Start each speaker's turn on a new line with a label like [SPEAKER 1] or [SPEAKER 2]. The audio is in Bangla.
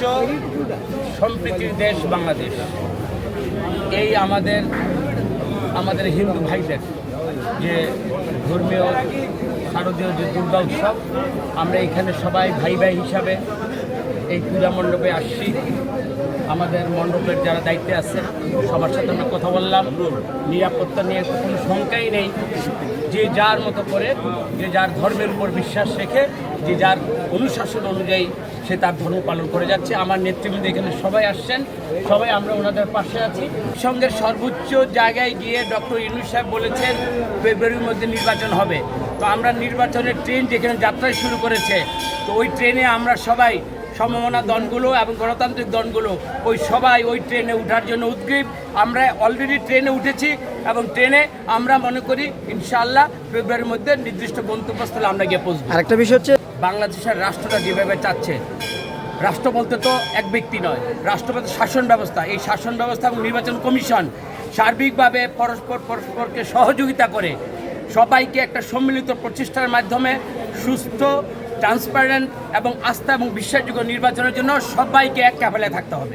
[SPEAKER 1] সর্বোচ্চ সম্প্রীতির দেশ বাংলাদেশ। এই আমাদের আমাদের হিন্দু ভাইদের যে ধর্মীয়, শারদীয় যে দুর্গা উৎসব, আমরা এখানে সবাই ভাই ভাই হিসাবে এই পূজা মণ্ডপে আসছি। আমাদের মণ্ডপের যারা দায়িত্বে আছে, সবার সাথে আমরা কথা বললাম। নিরাপত্তা নিয়ে কোনো শঙ্কাই নেই। যে যার মতো করে, যে যার ধর্মের উপর বিশ্বাস রেখে, যে যার অনুশাসন অনুযায়ী সে তার ধর্ম পালন করে যাচ্ছে। আমার নেতৃবৃন্দ এখানে সবাই আসছেন। সবাই আমরা ওনাদের পাশে আছি। সঙ্গে সর্বোচ্চ জায়গায় গিয়ে ডক্টর ইউনুস সাহেব বলেছেন, ফেব্রুয়ারির মধ্যে নির্বাচন হবে। তো আমরা নির্বাচনের ট্রেন যেখানে যাত্রা শুরু করেছে, তো ওই ট্রেনে আমরা সবাই, সমমনা দলগুলো এবং গণতান্ত্রিক দলগুলো, ওই সবাই ওই ট্রেনে ওঠার জন্য উদ্গ্রীব। আমরা অলরেডি ট্রেনে উঠেছি এবং ট্রেনে আমরা মনে করি, ইনশাআল্লাহ, ফেব্রুয়ারির মধ্যে নির্দিষ্ট গন্তব্যস্থলে আমরা গিয়ে পৌঁছবো।
[SPEAKER 2] আরেকটা বিষয় হচ্ছে
[SPEAKER 1] বাংলাদেশের রাষ্ট্রটা যেভাবে চাচ্ছে, রাষ্ট্র বলতে তো এক ব্যক্তি নয় রাষ্ট্রপতি শাসন ব্যবস্থা। এই শাসন ব্যবস্থা এবং নির্বাচন কমিশন সার্বিকভাবে পরস্পর পরস্পরকে সহযোগিতা করে সবাইকে একটা সম্মিলিত প্রচেষ্টার মাধ্যমে সুস্থ ট্রান্সপারেন্ট এবং আস্থা এবং বিশ্বাসযোগ্য নির্বাচনের জন্য সবাইকে এক ক্যাফেলে থাকতে হবে।